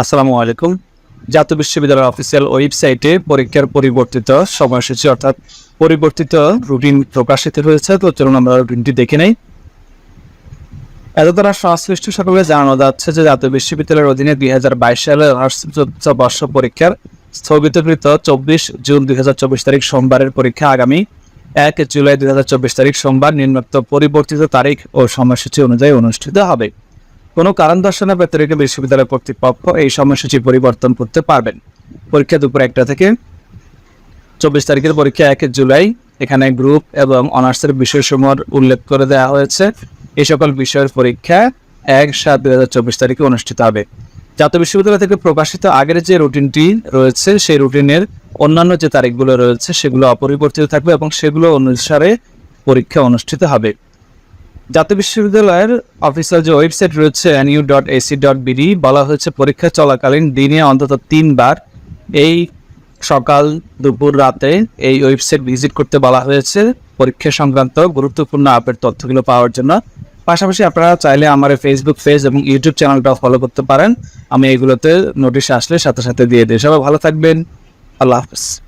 আসসালামু আলাইকুম। জাতীয় বিশ্ববিদ্যালয়ের অফিসিয়াল ওয়েবসাইটে পরীক্ষার পরিবর্তিত সময়সূচি অর্থাৎ পরিবর্তিত রুটিন প্রকাশিত হয়েছে। তো চলুন আমরা রুটিনটি দেখে নেই। এত দ্বারা সংশ্লিষ্ট সকলকে জানানো যাচ্ছে যে জাতীয় বিশ্ববিদ্যালয়ের অধীনে দুই হাজার বাইশ সালের চতুর্থ বর্ষ পরীক্ষার স্থগিতকৃত চব্বিশ জুন দুই হাজার চব্বিশ তারিখ সোমবারের পরীক্ষা আগামী এক জুলাই দুই হাজার চব্বিশ তারিখ সোমবার নিম্নোক্ত পরিবর্তিত তারিখ ও সময়সূচি অনুযায়ী অনুষ্ঠিত হবে। কোনো কারণ দর্শনের ব্যতিরিক্ত বিশ্ববিদ্যালয় কর্তৃপক্ষ এই সময়সূচি পরিবর্তন করতে পারবেন। পরীক্ষা দুপুর একটা থেকে চব্বিশ তারিখের পরীক্ষা এক জুলাই। এখানে গ্রুপ এবং অনার্সের বিষয়সমূহ উল্লেখ করে দেওয়া হয়েছে। এই সকল বিষয়ের পরীক্ষা এক সাত দুই হাজার চব্বিশ তারিখে অনুষ্ঠিত হবে। জাতীয় বিশ্ববিদ্যালয় থেকে প্রকাশিত আগের যে রুটিনটি রয়েছে, সেই রুটিনের অন্যান্য যে তারিখগুলো রয়েছে, সেগুলো অপরিবর্তিত থাকবে এবং সেগুলো অনুসারে পরীক্ষা অনুষ্ঠিত হবে। জাতীয় বিশ্ববিদ্যালয়ের অফিসিয়াল যে ওয়েবসাইট রয়েছে NU dot AC dot BD বলা হয়েছে পরীক্ষা চলাকালীন দিনে অন্তত তিনবার এই সকাল দুপুর রাতে এই ওয়েবসাইট ভিজিট করতে বলা হয়েছে পরীক্ষা সংক্রান্ত গুরুত্বপূর্ণ আপের তথ্যগুলো পাওয়ার জন্য। পাশাপাশি আপনারা চাইলে আমার ফেসবুক পেজ এবং ইউটিউব চ্যানেলটাও ফলো করতে পারেন। আমি এগুলোতে নোটিশ আসলে সাথে সাথে দিয়ে দিই। সবাই ভালো থাকবেন। আল্লাহ হাফিজ।